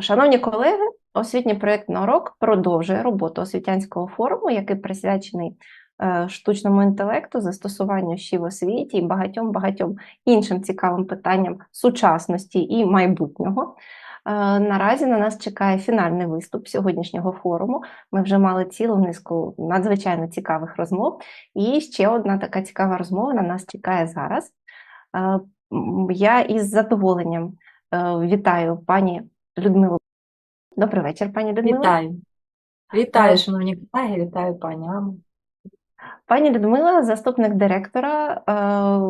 Шановні колеги, освітній проєкт на урок продовжує роботу освітянського форуму, який присвячений е, штучному інтелекту, застосуванню ще в освіті і багатьом багатьом іншим цікавим питанням сучасності і майбутнього. Е, Наразі на нас чекає фінальний виступ сьогоднішнього форуму. Ми вже мали цілу низку надзвичайно цікавих розмов. І ще одна така цікава розмова на нас чекає зараз. Е, Я із задоволенням вітаю пані Людмилу. Добрий вечір, пані Людмила. Вітаю. Вітаю, шановні колеги, вітаю пані Анну. Пані Людмила, заступник директора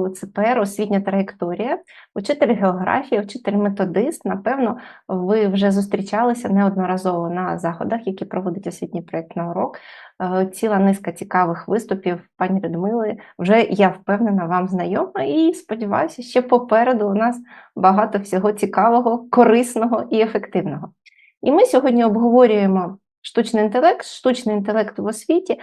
е, ЦПР Освітня траєкторія, учитель географії, учитель-методист. Напевно, ви вже зустрічалися неодноразово на заходах, які проводить освітній проєкт на урок. Е, Ціла низка цікавих виступів пані Людмили. Вже я впевнена, вам знайома і сподіваюся, ще попереду у нас багато всього цікавого, корисного і ефективного. І ми сьогодні обговорюємо штучний інтелект, штучний інтелект в освіті. Е,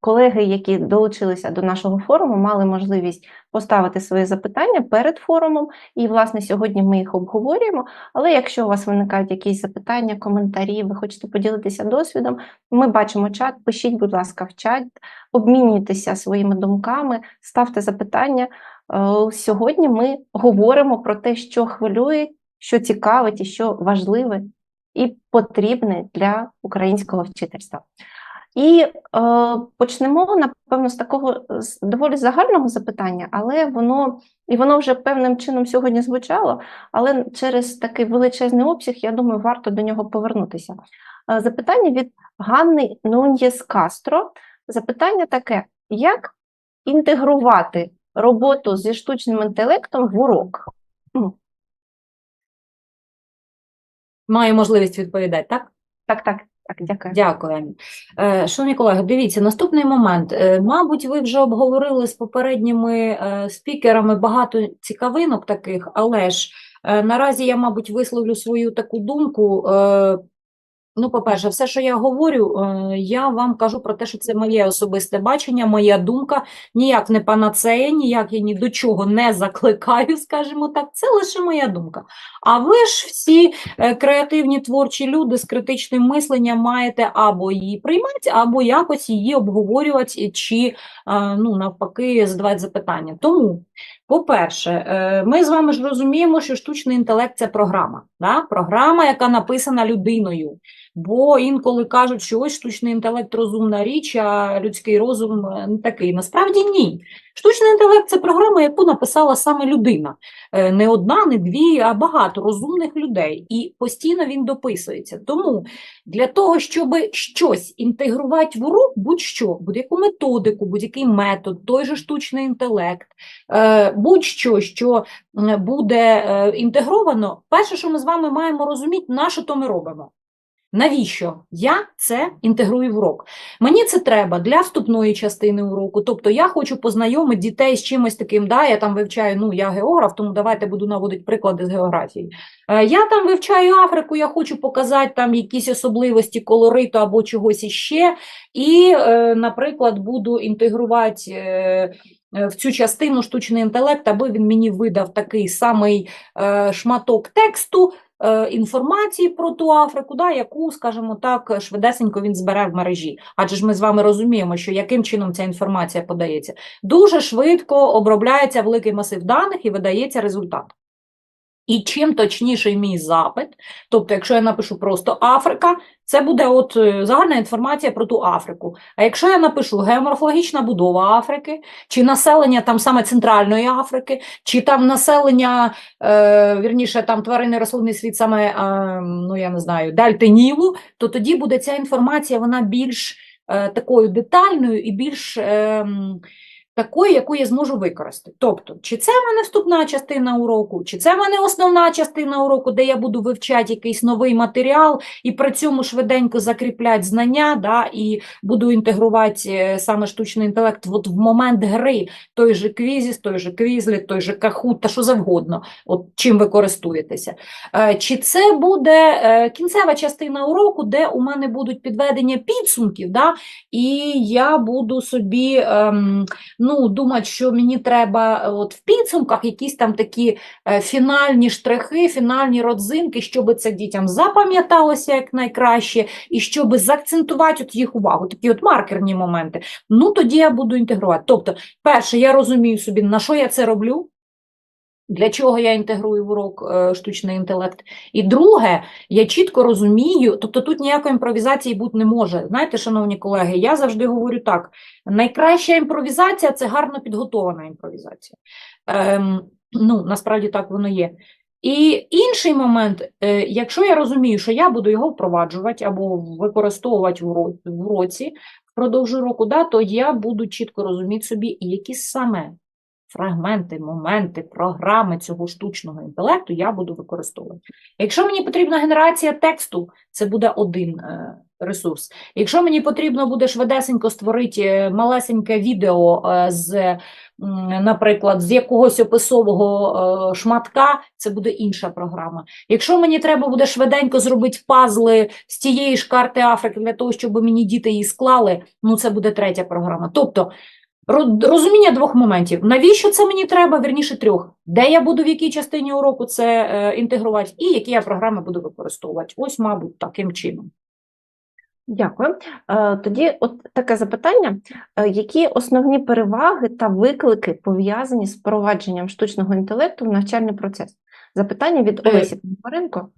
Колеги, які долучилися до нашого форуму, мали можливість поставити свої запитання перед форумом, і, власне, сьогодні ми їх обговорюємо. Але якщо у вас виникають якісь запитання, коментарі, ви хочете поділитися досвідом, ми бачимо чат, пишіть, будь ласка, в чат, обмінюйтеся своїми думками, ставте запитання. Е, Сьогодні ми говоримо про те, що хвилює, що цікавить і що важливе і потрібне для українського вчительства. І е, почнемо, напевно, з такого з доволі загального запитання, але воно і воно вже певним чином сьогодні звучало, але через такий величезний обсяг, я думаю, варто до нього повернутися. Е, запитання від Ганни Нуньєс Кастро. Запитання таке: як інтегрувати роботу зі штучним інтелектом в урок? Маю можливість відповідати, так? Так, так, так, дякую. Дякую, Е, Шановні колеги, дивіться, наступний момент. Е, Мабуть, ви вже обговорили з попередніми е, спікерами багато цікавинок таких, але ж наразі я, мабуть, висловлю свою таку думку. Ну, по-перше, все, що я говорю, е, я вам кажу про те, що це моє особисте бачення, моя думка, ніяк не панацея, ніяк я ні до чого не закликаю, скажімо так, це лише моя думка. А ви ж всі е, креативні творчі люди з критичним мисленням маєте або її приймати, або якось її обговорювати, чи е, ну, навпаки задавати запитання. Тому, по-перше, ми з вами ж розуміємо, що штучний інтелект це програма. Да? Програма, яка написана людиною. Бо інколи кажуть, що ось штучний інтелект розумна річ, а людський розум не такий. Насправді ні. Штучний інтелект це програма, яку написала саме людина. Е, Не одна, не дві, а багато розумних людей. І постійно він дописується. Тому для того, щоб щось інтегрувати в урок, будь-що, будь-яку методику, будь-який метод, той же штучний інтелект, е, будь-що, що буде е, інтегровано, перше, що ми з вами маємо розуміти, на що то ми робимо. Навіщо я це інтегрую в урок? Мені це треба для вступної частини уроку. Тобто я хочу познайомити дітей з чимось таким. Да, я там вивчаю, ну я географ, тому давайте буду наводити приклади з географії. Е, Я там вивчаю Африку, я хочу показати там якісь особливості колориту або чогось іще. І, е, наприклад, буду інтегрувати. е, В цю частину штучний інтелект, аби він мені видав такий самий шматок тексту, інформації про ту Африку, да, яку, скажімо так, швидесенько він збере в мережі. Адже ж ми з вами розуміємо, що яким чином ця інформація подається. Дуже швидко обробляється великий масив даних і видається результат. І чим точніший мій запит, тобто, якщо я напишу просто Африка, це буде от е, загальна інформація про ту Африку. А якщо я напишу геоморфологічна будова Африки, чи населення там саме Центральної Африки, чи там населення, е, вірніше, там тваринний рослинний світ саме, е, ну я не знаю, дельти Нілу, то тоді буде ця інформація вона більш е, такою детальною і більш е, такою, яку я зможу використати. Тобто, чи це в мене вступна частина уроку, чи це в мене основна частина уроку, де я буду вивчати якийсь новий матеріал і при цьому швиденько закріпляти знання, да, і буду інтегрувати е, саме штучний інтелект от в момент гри, той же квізіс, той же квізліт, той же кахут, та що завгодно, от чим ви користуєтеся. Е, Чи це буде е, кінцева частина уроку, де у мене будуть підведення підсумків, да, і я буду собі ем, ну, думати, що мені треба е, от в підсумках якісь там такі е, фінальні штрихи, фінальні родзинки, щоб це дітям запам'яталося як найкраще, і щоб заакцентувати от їх увагу, такі от маркерні моменти. Ну, тоді я буду інтегрувати. Тобто, перше, я розумію собі, на що я це роблю, для чого я інтегрую в урок е, штучний інтелект. І друге, я чітко розумію, тобто тут ніякої імпровізації бути не може. Знаєте, шановні колеги, я завжди говорю так: найкраща імпровізація це гарно підготована імпровізація. Ем, ну, насправді так воно є. І інший момент, е, якщо я розумію, що я буду його впроваджувати або використовувати в уро- в уроці впродовж року, да, то я буду чітко розуміти собі, які саме фрагменти, моменти, програми цього штучного інтелекту я буду використовувати. Якщо мені потрібна генерація тексту, це буде один е, ресурс. Якщо мені потрібно буде швидесенько створити е, малесеньке відео е, з, наприклад, з якогось описового шматка, це буде інша програма. Якщо мені треба буде швиденько зробити пазли з тієї ж карти Африки для того, щоб мені діти її склали, ну це буде третя програма. Тобто розуміння двох моментів. Навіщо це мені треба, вірніше трьох. Де я буду в якій частині уроку це е, інтегрувати, і які я програми буду використовувати. Ось, мабуть, таким чином. Дякую. Е, Тоді от таке запитання: Е, які основні переваги та виклики пов'язані з впровадженням штучного інтелекту в навчальний процес? Запитання від Е. Олесі Пономаренко.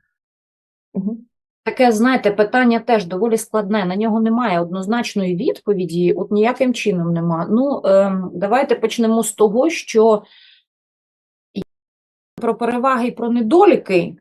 Таке, знаєте, питання теж доволі складне. На нього немає однозначної відповіді, от ніяким чином нема. Ну, ем, давайте почнемо з того, що про переваги і про недоліки.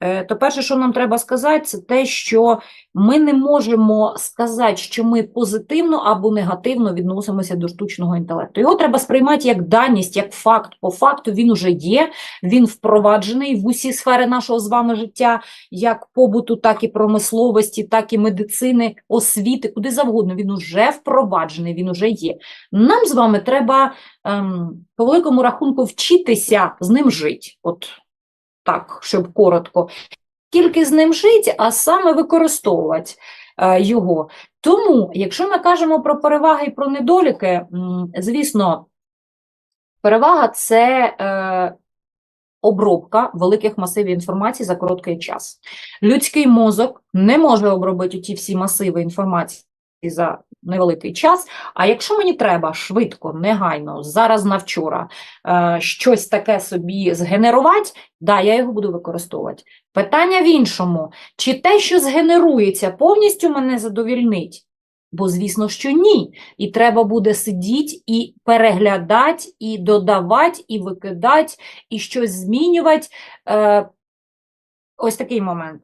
Е, То перше, що нам треба сказати, це те, що ми не можемо сказати, що ми позитивно або негативно відносимося до штучного інтелекту. Його треба сприймати як даність, як факт. По факту він уже є, він впроваджений в усі сфери нашого з вами життя, як побуту, так і промисловості, так і медицини, освіти, куди завгодно. Він уже впроваджений, він уже є. Нам з вами треба ем, по великому рахунку вчитися з ним жити. Так, щоб коротко. Тільки з ним жити, а саме використовувати е, його. Тому, якщо ми кажемо про переваги і про недоліки, звісно, перевага це е, обробка великих масивів інформації за короткий час. Людський мозок не може обробити ті всі масиви інформації за невеликий час. А якщо мені треба швидко, негайно, зараз на вчора е, щось таке собі згенерувати, да, я його буду використовувати. Питання в іншому: чи те, що згенерується, повністю мене задовільнить? Бо, звісно, що ні. І треба буде сидіти і переглядати, і додавати, і викидати, і щось змінювати. Е, ось такий момент.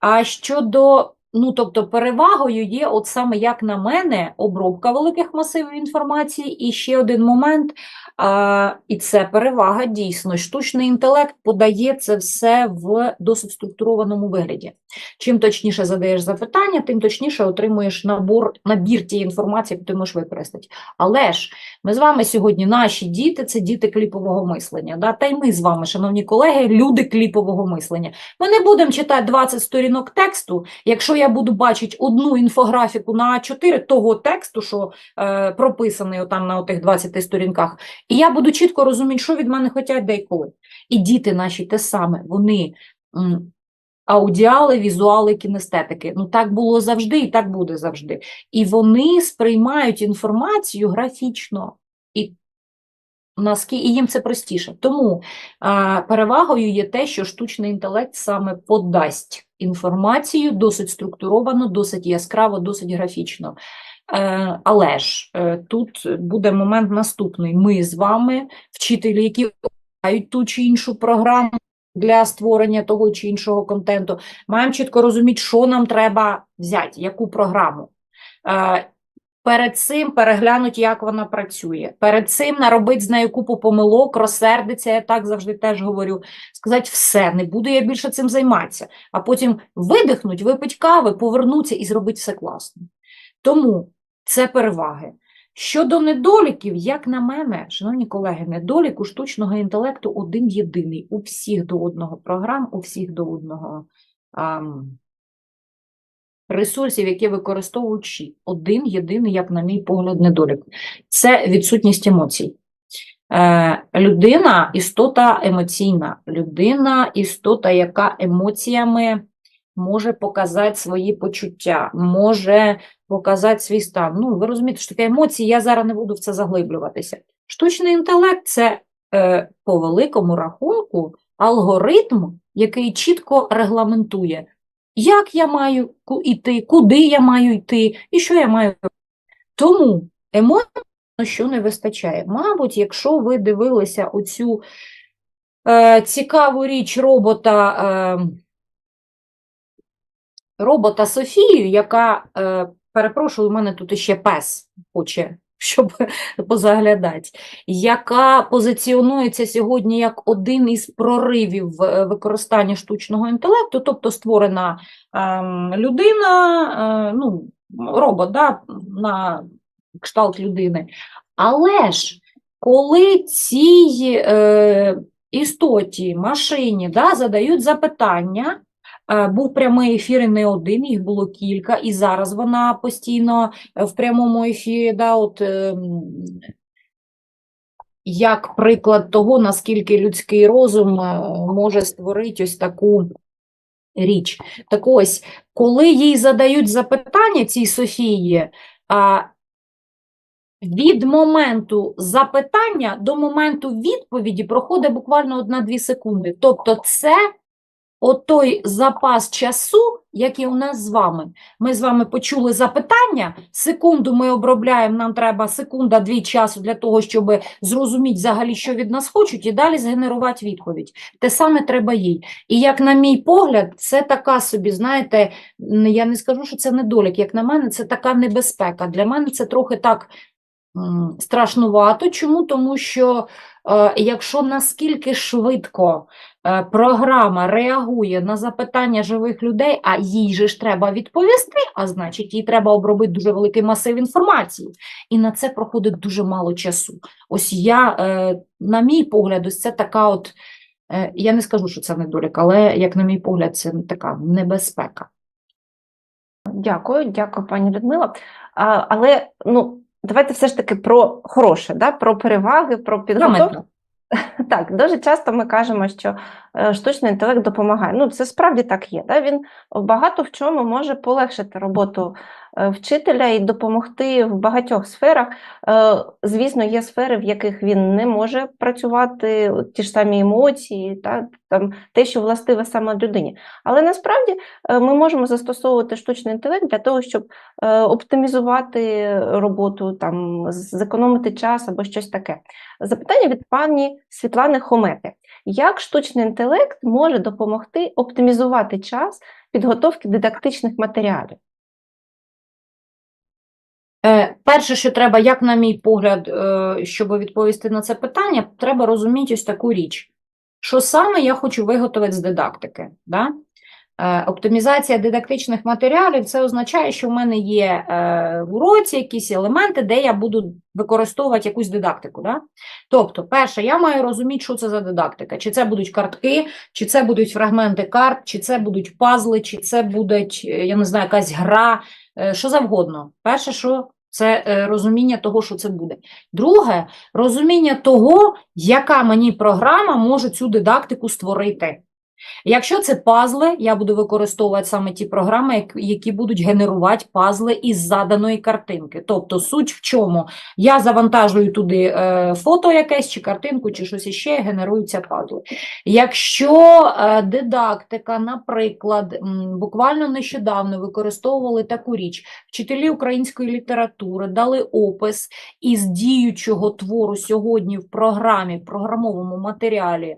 А щодо, ну, тобто, перевагою є, от саме як на мене, обробка великих масивів інформації. І ще один момент, а, і це перевага дійсно. Штучний інтелект подає це все в досить структурованому вигляді. Чим точніше задаєш запитання, тим точніше отримуєш набор, набір тієї інформації, яку ти можеш використати. Але ж ми з вами сьогодні, наші діти, це діти кліпового мислення. Да? Та й ми з вами, шановні колеги, люди кліпового мислення. Ми не будемо читати 20 сторінок тексту, якщо я буду бачити одну інфографіку на А4 того тексту, що е, прописаний отам на отих 20 сторінках, і я буду чітко розуміти, що від мене хочуть, де і діти наші те саме, вони аудіали, візуали, кінестетики. Ну так було завжди і так буде завжди. І вони сприймають інформацію графічно. І наскільки їм це простіше. Тому а, перевагою є те, що штучний інтелект саме подасть інформацію досить структуровано, досить яскраво, досить графічно. Е, але ж е, тут буде момент наступний. Ми з вами, вчителі, які мають ту чи іншу програму для створення того чи іншого контенту, маємо чітко розуміти, що нам треба взяти, яку програму. Е, Перед цим переглянуть, як вона працює. Перед цим наробить з нею купу помилок, розсердиться, я так завжди теж говорю. Сказати, все, не буду я більше цим займатися. А потім видихнуть, випить кави, повернуться і зробити все класно. Тому це переваги. Щодо недоліків, як на мене, шановні колеги, недолік у штучного інтелекту один єдиний у всіх до одного програм, у всих до одного ам, ресурсів, які використовують. Один єдиний, як на мій погляд, недолік це відсутність емоцій. Е, людина істота емоційна, людина істота, яка емоціями може показати свої почуття, може показати свій стан. Ну, ви розумієте, що таке емоції, я зараз не буду в це заглиблюватися. Штучний інтелект це е, по великому рахунку алгоритм, який чітко регламентує, як я маю йти, куди я маю йти і що я маю. Тому емоцій, що не вистачає. Мабуть, якщо ви дивилися оцю е, цікаву річ робота, е, робота Софію, яка, е, перепрошую, у мене тут іще пес хоче, щоб позаглядати, яка позиціонується сьогодні як один із проривів е, використання штучного інтелекту, тобто створена ем, людина, е, ну, робот, да, на кшталт людини. Але ж коли цій е, істоті, машині да, задають запитання, е, був прямий ефір і не один, їх було кілька, і зараз вона постійно е, в прямому ефірі, да, от, ем, як приклад того, наскільки людський розум е, може створити ось таку річ. Так ось, коли їй задають запитання цій Софії, від моменту запитання до моменту відповіді проходить буквально 1-2 секунди. Тобто це отой запас часу, який у нас з вами. Ми з вами почули запитання, секунду ми обробляємо, нам треба секунда-дві часу для того, щоб зрозуміти взагалі, що від нас хочуть, і далі згенерувати відповідь. Те саме треба їй. І як на мій погляд, це така собі, знаєте, я не скажу, що це недолік, як на мене, це така небезпека. Для мене це трохи так страшнувато. Чому? Тому що е, якщо наскільки швидко е, програма реагує на запитання живих людей, а їй же ж треба відповісти, а значить, їй треба обробити дуже великий масив інформації. І на це проходить дуже мало часу. Ось я, е, на мій погляд, ось це така от. Я не скажу, що це недолік, але, як на мій погляд, це така небезпека. Дякую, дякую, пані Людмила. А, але ну, давайте все ж таки про хороше, да? про переваги, про підготовку. Так, дуже часто ми кажемо, що е, штучний інтелект допомагає. Ну, це справді так є. Да? Він багато в чому може полегшити роботу вчителя і допомогти в багатьох сферах. Е, Звісно, є сфери, в яких він не може працювати, ті ж самі емоції, та, там, те, що властиве саме людині. Але насправді е, ми можемо застосовувати штучний інтелект для того, щоб е, оптимізувати роботу, там, зекономити час або щось таке. Запитання від пані Світлани Хомети. Як штучний інтелект може допомогти оптимізувати час підготовки дидактичних матеріалів? Е, Перше, що треба, як на мій погляд, е, щоб відповісти на це питання, треба розуміти ось таку річ, що саме я хочу виготовити з дидактики. Да? Е, Оптимізація дидактичних матеріалів це означає, що в мене є в уроці якісь елементи, де я буду використовувати якусь дидактику. Да? Тобто, перше, я маю розуміти, що це за дидактика. Чи це будуть картки, чи це будуть фрагменти карт, чи це будуть пазли, чи це буде, я не знаю, якась гра, що завгодно. Перше, що це е, розуміння того, що це буде. Друге, розуміння того, яка мені програма може цю дидактику створити. Якщо це пазли, я буду використовувати саме ті програми, які будуть генерувати пазли із заданої картинки. Тобто суть в чому? Я завантажую туди е, фото якесь, чи картинку, чи щось іще, генеруються пазли. Якщо е, дидактика, наприклад, буквально нещодавно використовували таку річ, вчителі української літератури дали опис із діючого твору сьогодні в програмі, в програмовому матеріалі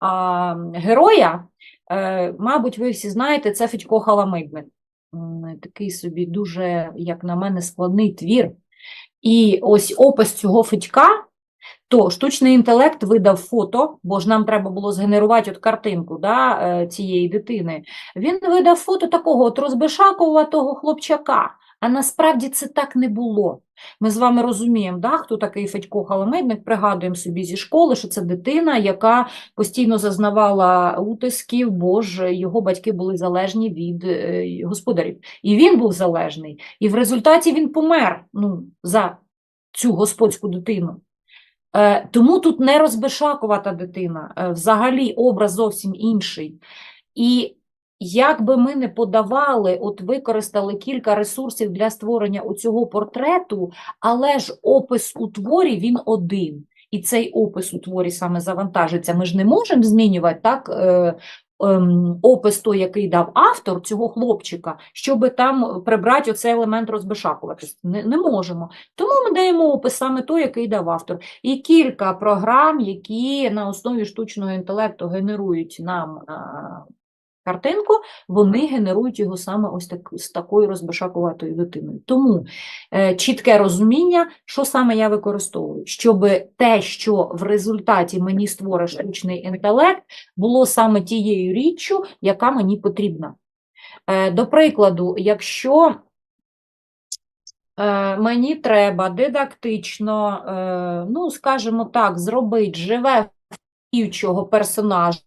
а, героя, е, мабуть, ви всі знаєте, це Федько Халамидник. Такий собі дуже, як на мене, складний твір. І ось опис цього Федька, то штучний інтелект видав фото, бо ж нам треба було згенерувати от картинку да, е, цієї дитини. Він видав фото такого от розбишакуватого хлопчака. А насправді це так не було. Ми з вами розуміємо, да, хто такий Федько Халамедник, пригадуємо собі зі школи, що це дитина, яка постійно зазнавала утисків, бо ж його батьки були залежні від е, господарів. І він був залежний. І в результаті він помер ну, за цю господську дитину. Е, Тому тут не розбишакувата дитина, е, взагалі образ зовсім інший. І як би ми не подавали, от використали кілька ресурсів для створення оцього портрету, але ж опис у творі він один. І цей опис у творі саме завантажиться. Ми ж не можемо змінювати так, е, ем, опис той, який дав автор цього хлопчика, щоб там прибрати оцей елемент розбишакуватись. Не, не можемо. Тому ми даємо опис саме той, який дав автор. І кілька програм, які на основі штучного інтелекту генерують нам а, картинку, вони генерують його саме ось так, з такою розбишакуватою дитиною. Тому е, чітке розуміння, що саме я використовую, щоб те, що в результаті мені створить штучний інтелект, було саме тією річчю, яка мені потрібна. Е, до прикладу, якщо е, мені треба дидактично, е, ну, скажімо так, зробити живе діючого персонажа,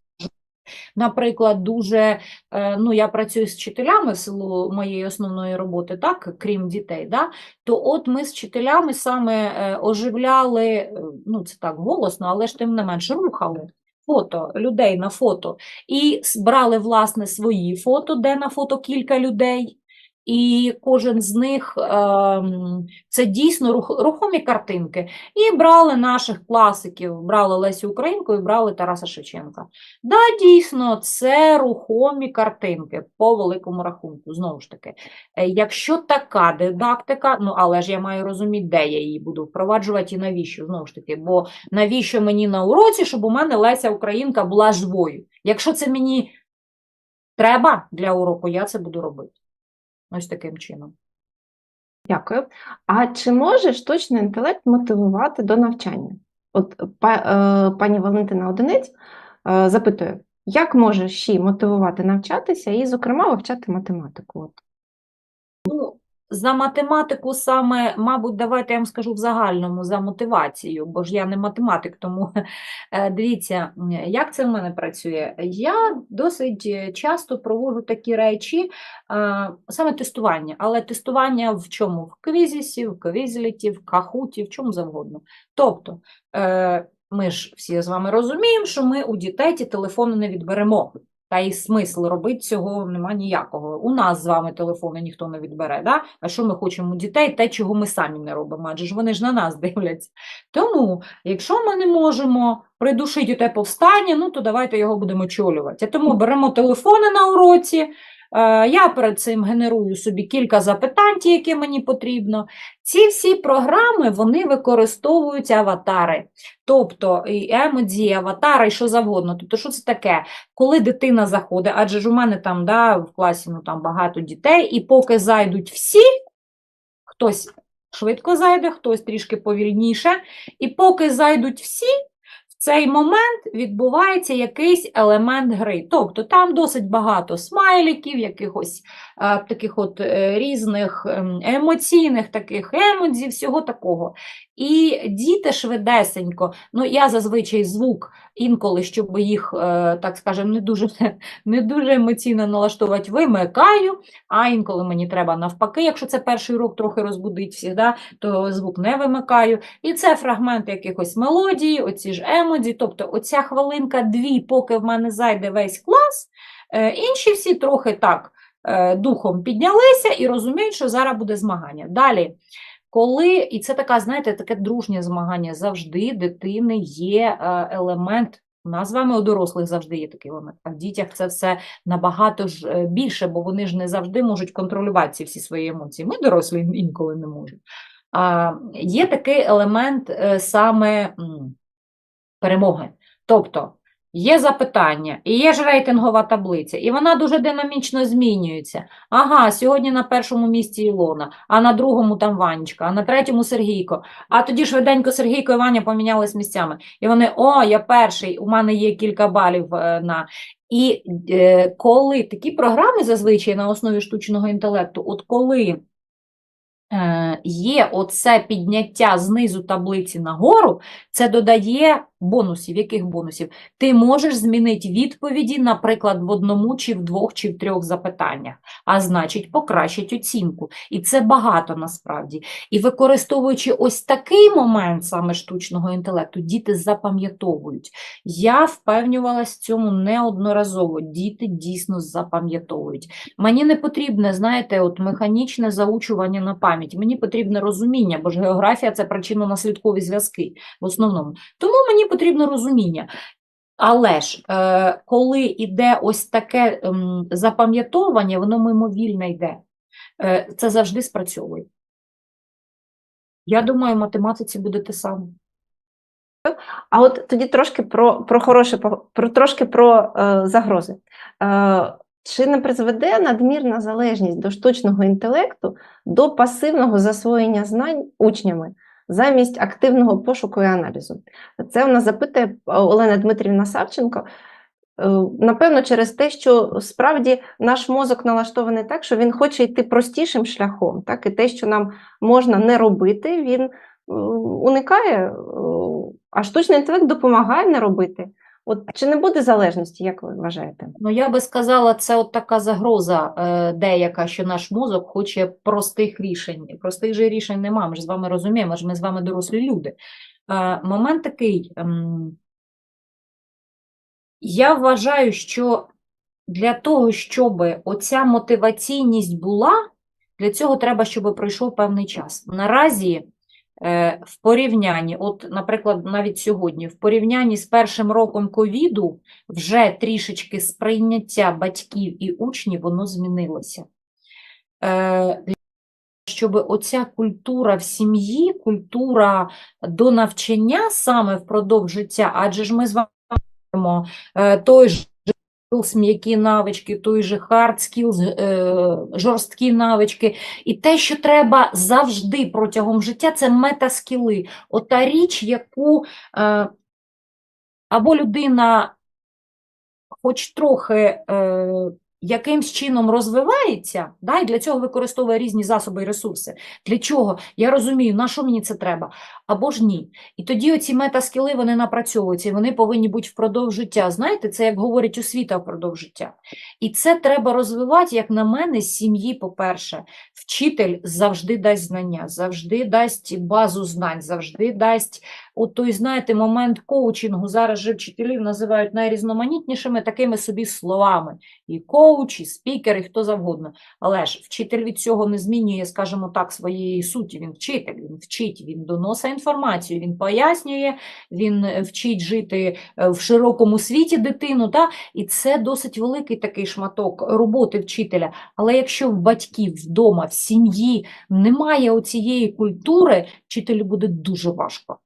Наприклад, дуже, е, ну, я працюю з вчителями в силу моєї основної роботи, так, крім дітей, да, то от ми з вчителями саме е, оживляли, е, ну, це так голосно, але ж тим не менше рухали фото людей на фото. І брали, власне, свої фото, де на фото кілька людей. І кожен з них ем, це дійсно рухомі картинки. І брали наших класиків, брали Лесю Українку і брали Тараса Шевченка. Да, дійсно, це рухомі картинки по великому рахунку. Знову ж таки, Е, якщо така дидактика, ну але ж я маю розуміти, де я її буду впроваджувати і навіщо. Знову ж таки, бо навіщо мені на уроці, щоб у мене Леся Українка була живою? Якщо це мені треба для уроку, я це буду робити. Ось таким чином. Дякую. А чи може штучний інтелект мотивувати до навчання? От е, пані Валентина Одинець е, запитує, як може ЩІ мотивувати навчатися і, зокрема, вивчати математику? От. За математику саме, мабуть, давайте я вам скажу в загальному за мотивацію, бо ж я не математик, тому е, дивіться, як це в мене працює. Я досить е, часто проводжу такі речі, е, саме тестування, але тестування в чому? В квізісі, в квізліті, в кахуті, в чому завгодно. Тобто, ми ж всі з вами розуміємо, що ми у дітей ті телефони не відберемо. Та й смисл робити цього нема ніякого. У нас з вами телефони ніхто не відбере. Да? А що ми хочемо дітей? Те, чого ми самі не робимо, адже ж вони ж на нас дивляться. Тому, якщо ми не можемо придушити те повстання, ну то давайте його будемо очолювати. Тому беремо телефони на уроці. Е, Я перед цим генерую собі кілька запитань, ті, які мені потрібно. Ці всі програми вони використовують аватари, тобто і емодзі, аватари, і що завгодно. Тобто, що це таке? коли дитина заходить, адже ж у мене там да, в класі ну, там багато дітей, і поки зайдуть всі, хтось швидко зайде, хтось трішки повільніше, і поки зайдуть всі, цей момент відбувається якийсь елемент гри. Тобто там досить багато смайликів, якихось е, таких от е, різних ем, емоційних таких емодзі, всього такого. І діти швидесенько, ну я зазвичай звук інколи, щоб їх, е, так скажемо, не дуже, не дуже емоційно налаштувати, вимикаю, а інколи мені треба навпаки, якщо це перший урок трохи розбудить всіх, да, то звук не вимикаю. І це фрагмент якихось мелодій, оці ж емоді, тобто оця хвилинка-дві, поки в мене зайде весь клас, е, інші всі трохи так е, духом піднялися і розуміють, що зараз буде змагання. Далі. Коли, і це така, знаєте, таке дружнє змагання, завжди дитини є е, елемент. У нас з вами у дорослих завжди є такий елемент, а в дітях це все набагато ж більше, бо вони ж не завжди можуть контролювати ці всі свої емоції. Ми дорослі інколи не можемо. А, є такий елемент саме перемоги. Тобто є запитання, і є ж рейтингова таблиця, і вона дуже динамічно змінюється. Ага, сьогодні на першому місці Ілона, а на другому там Ванечка, а на третьому Сергійко. А тоді швиденько Сергійко і Ваня помінялись місцями. І вони, о, я перший, у мене є кілька балів е, на. І е, коли такі програми зазвичай на основі штучного інтелекту, от коли є оце підняття знизу таблиці нагору, це додає бонусів. Яких бонусів? Ти можеш змінити відповіді, наприклад, в одному, чи в двох, чи в трьох запитаннях, а значить, покращить оцінку. І це багато насправді. І використовуючи ось такий момент саме штучного інтелекту, діти запам'ятовують. Я впевнювалась в цьому неодноразово. Діти дійсно запам'ятовують. Мені не потрібне, знаєте, от механічне заучування на пам'ять. Мені потрібне розуміння, бо ж географія це причинно-наслідкові зв'язки в основному. Тому мені потрібно розуміння. Але ж, е, коли йде ось таке ем, запам'ятовування, воно мимовільне йде. Е, це завжди спрацьовує. Я думаю, в математиці буде те саме. А от тоді трошки про, про хороше, про трошки про е, загрози. Е, чи не призведе надмірна залежність до штучного інтелекту до пасивного засвоєння знань учнями замість активного пошуку і аналізу? Це вона запитує е, Олена Дмитрівна Савченко. Е, Напевно, через те, що справді наш мозок налаштований так, що він хоче йти простішим шляхом, так і те, що нам можна не робити, він е, уникає, а штучний інтелект допомагає не робити. От чи не буде залежності, як ви вважаєте? Ну, я би сказала, це от така загроза е, деяка, що наш мозок хоче простих рішень. Простих же рішень нема, ми ж з вами розуміємо, ж ми з вами дорослі люди. Е, момент такий. ем, я вважаю, що для того, щоб оця мотиваційність була, для цього треба, щоб пройшов певний час. Наразі е, в порівнянні, от, наприклад, навіть сьогодні, в порівнянні з першим роком ковіду, вже трішечки сприйняття батьків і учнів воно змінилося. Е, щоб оця культура в сім'ї, культура до навчання саме впродовж життя, адже ж ми з вами е, той же skills, м'які навички, той же hard skills, е, жорсткі навички. І те, що треба завжди протягом життя, це метаскіли. Ота річ, яку е, або людина хоч трохи е, якимсь чином розвивається, да, і для цього використовує різні засоби і ресурси. Для чого? Я розумію, на що мені це треба, або ж ні. І тоді оці метаскіли, вони напрацьовуються, і вони повинні бути впродовж життя. Знаєте, це, як говорить освіта впродовж життя. І це треба розвивати, як на мене, з сім'ї, по-перше. Вчитель завжди дасть знання, завжди дасть базу знань, завжди дасть от той, знаєте, момент коучингу. Зараз же вчителів називають найрізноманітнішими такими собі словами. І коуч, і спікер, і хто завгодно. Але ж вчитель від цього не змінює, скажімо так, своєї суті. Він вчитель, він вчить, він доносить інформацію, він пояснює, він вчить жити е, в широкому світі дитину. Та? І це досить великий такий шматок роботи вчителя. Але якщо в батьків вдома, в сім'ї немає оцієї культури, вчителю буде дуже важко.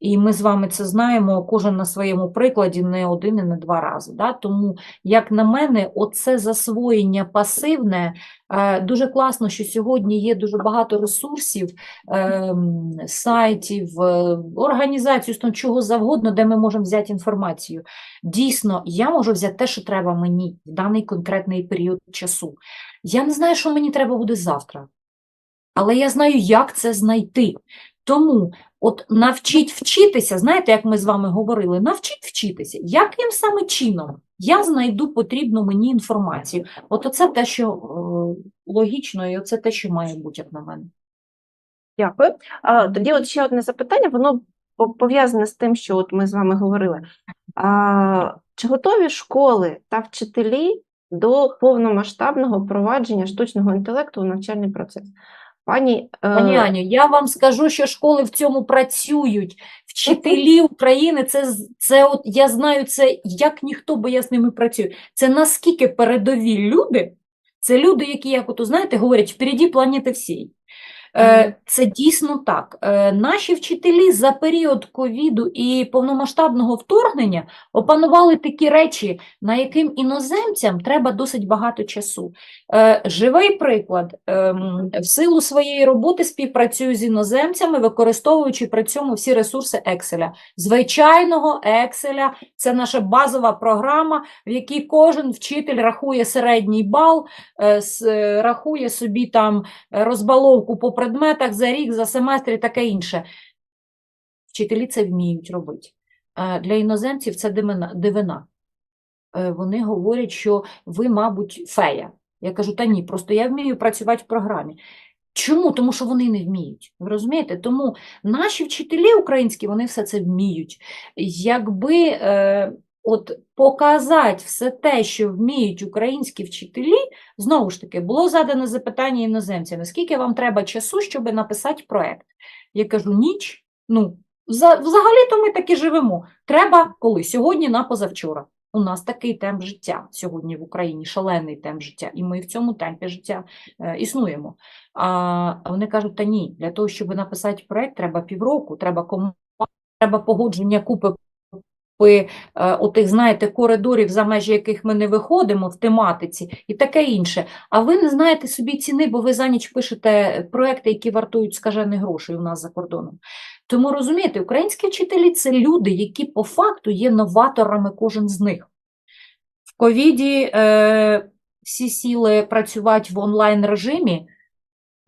І ми з вами це знаємо, кожен на своєму прикладі не один і не два рази. Да? Тому, як на мене, оце засвоєння пасивне, е, дуже класно, що сьогодні є дуже багато ресурсів, ем, сайтів, е, організацій, чого завгодно, де ми можемо взяти інформацію. Дійсно, я можу взяти те, що треба мені в даний конкретний період часу. Я не знаю, що мені треба буде завтра, але я знаю, як це знайти. Тому От навчіть вчитися, знаєте, як ми з вами говорили, навчіть вчитися, яким саме чином я знайду потрібну мені інформацію. От оце те, що е, логічно, і оце те, що має бути, як на мене. Дякую. А, тоді от ще одне запитання, воно пов'язане з тим, що от ми з вами говорили. А, чи готові школи та вчителі до повномасштабного впровадження штучного інтелекту у навчальний процес? Пані, е, Пані Аню, я вам скажу, що школи в цьому працюють. Вчителі України, це, це от, я знаю це як ніхто, бо я з ними працюю. Це наскільки передові люди, це люди, які, як от, знаєте, говорять, впереді планети всій. Е. Це дійсно так. Е, Наші вчителі за період ковіду і повномасштабного вторгнення опанували такі речі, на яким іноземцям треба досить багато часу. Е, Живий приклад. Ем, В силу своєї роботи співпрацюю з іноземцями, використовуючи при цьому всі ресурси Excel. Звичайного Excel – це наша базова програма, в якій кожен вчитель рахує середній бал, рахує собі там розбаловку по предметах за рік, за семестр і таке інше. Вчителі це вміють робити. Для іноземців це дивина. дивина. Е, Вони говорять, що ви, мабуть, фея. Я кажу, та ні, просто я вмію працювати в програмі. Чому? Тому що вони не вміють. Ви розумієте? Тому наші вчителі українські, вони все це вміють. Якби е, от показати все те, що вміють українські вчителі, знову ж таки, було задане запитання іноземцям, наскільки вам треба часу, щоб написати проект? Я кажу, ніч. Ну, за- взагалі-то ми так і живемо. Треба коли? Сьогодні на позавчора. У нас такий темп життя сьогодні в Україні, шалений темп життя, і ми в цьому темпі життя е, існуємо. А вони кажуть, та ні, для того, щоб написати проект, треба півроку, треба кому треба погодження купи е, отих, знаєте, коридорів, за межі яких ми не виходимо в тематиці і таке інше. А ви не знаєте собі ціни, бо ви за ніч пишете проекти, які вартують скажених грошей у нас за кордоном. Тому розумієте, українські вчителі це люди, які по факту є новаторами, кожен з них. В ковіді е, всі сіли працювати в онлайн режимі.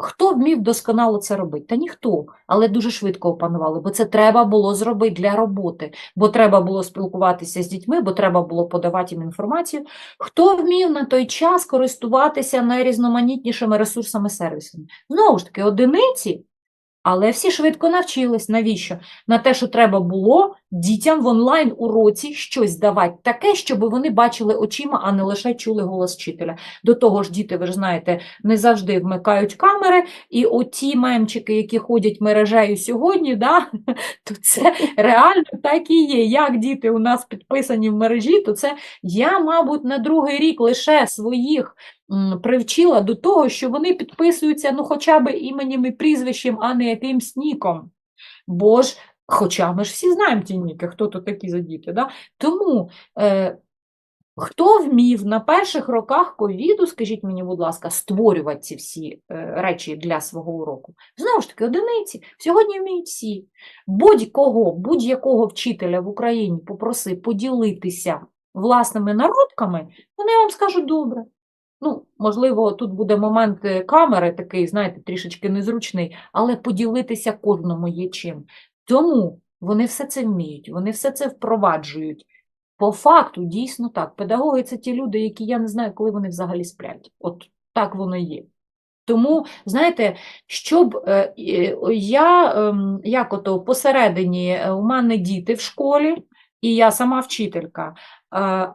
Хто вмів досконало це робити? Та ніхто, але дуже швидко опанували, бо це треба було зробити для роботи, бо треба було спілкуватися з дітьми, бо треба було подавати їм інформацію. Хто вмів на той час користуватися найрізноманітнішими ресурсами сервісами? Знову ж таки, одиниці, але всі швидко навчились. Навіщо? На те, що треба було дітям в онлайн уроці щось давати таке, щоб вони бачили очима, а не лише чули голос вчителя. До того ж, діти, ви ж знаєте, не завжди вмикають камери, і оті мемчики, які ходять мережею сьогодні, да, то це реально так і є. Як діти у нас підписані в мережі, то це я, мабуть, на другий рік лише своїх привчила до того, що вони підписуються ну, хоча б іменем і прізвищем, а не якимсь ніком. Бо ж, хоча ми ж всі знаємо ті ніки, хто то такі за діти. Да? Тому е, хто вмів на перших роках ковіду, скажіть мені, будь ласка, створювати ці всі е, речі для свого уроку? Знову ж таки, одиниці. Сьогодні вміють всі. Будь-кого, будь-якого вчителя в Україні попроси поділитися власними народками, вони вам скажуть добре. Ну, можливо, тут буде момент е, камери такий, знаєте, трішечки незручний, але поділитися кожному є чим. Тому вони все це вміють, вони все це впроваджують. По факту, дійсно так. Педагоги це ті люди, які я не знаю, коли вони взагалі сплять. От так воно є. Тому, знаєте, щоб е, е, я, ем, як ото посередині, у мене діти в школі, і я сама вчителька,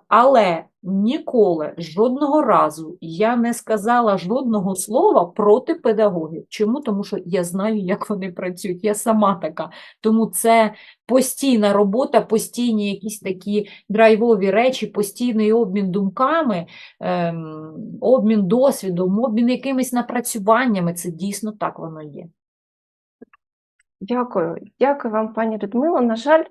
але ніколи, жодного разу я не сказала жодного слова проти педагогів. Чому? Тому що я знаю, як вони працюють, я сама така. Тому це постійна робота, постійні якісь такі драйвові речі, постійний обмін думками, ем, обмін досвідом, обмін якимись напрацюваннями. Це дійсно так воно є. Дякую. Дякую вам, пані Людмило. На жаль,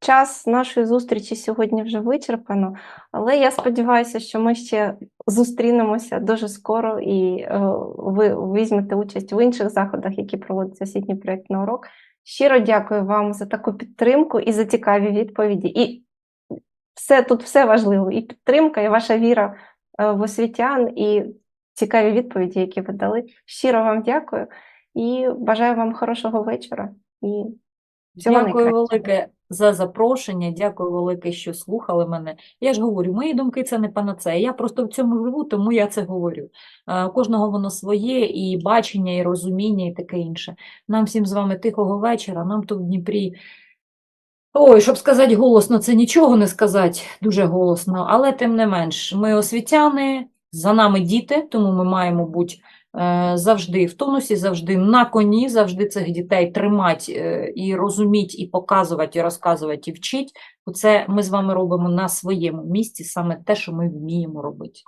час нашої зустрічі сьогодні вже вичерпано, але я сподіваюся, що ми ще зустрінемося дуже скоро і е, ви візьмете участь в інших заходах, які проводить освітній проєкт на урок. Щиро дякую вам за таку підтримку і за цікаві відповіді. І все тут все важливо: і підтримка, і ваша віра е, в освітян, і цікаві відповіді, які ви дали. Щиро вам дякую і бажаю вам хорошого вечора. І всього Дякую найкращого. велике за запрошення, дякую велике, що слухали мене. Я ж говорю, мої думки це не панацея. Я просто в цьому живу, тому я це говорю. Е, У кожного воно своє, і бачення, і розуміння, і таке інше. Нам всім з вами тихого вечора, нам тут в Дніпрі. Ой, щоб сказати голосно, це нічого не сказати дуже голосно, але тим не менш, ми освітяни, за нами діти, тому ми маємо бути завжди в тонусі, завжди на коні, завжди цих дітей тримати е, і розуміти, і показувати, і розказувати, і вчити. Оце ми з вами робимо на своєму місці саме те, що ми вміємо робити.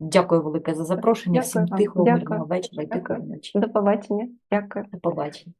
Дякую велике за запрошення. Дякую Всім тихого, мирного вечора і тихої ночі. До побачення. Дякую. До побачення.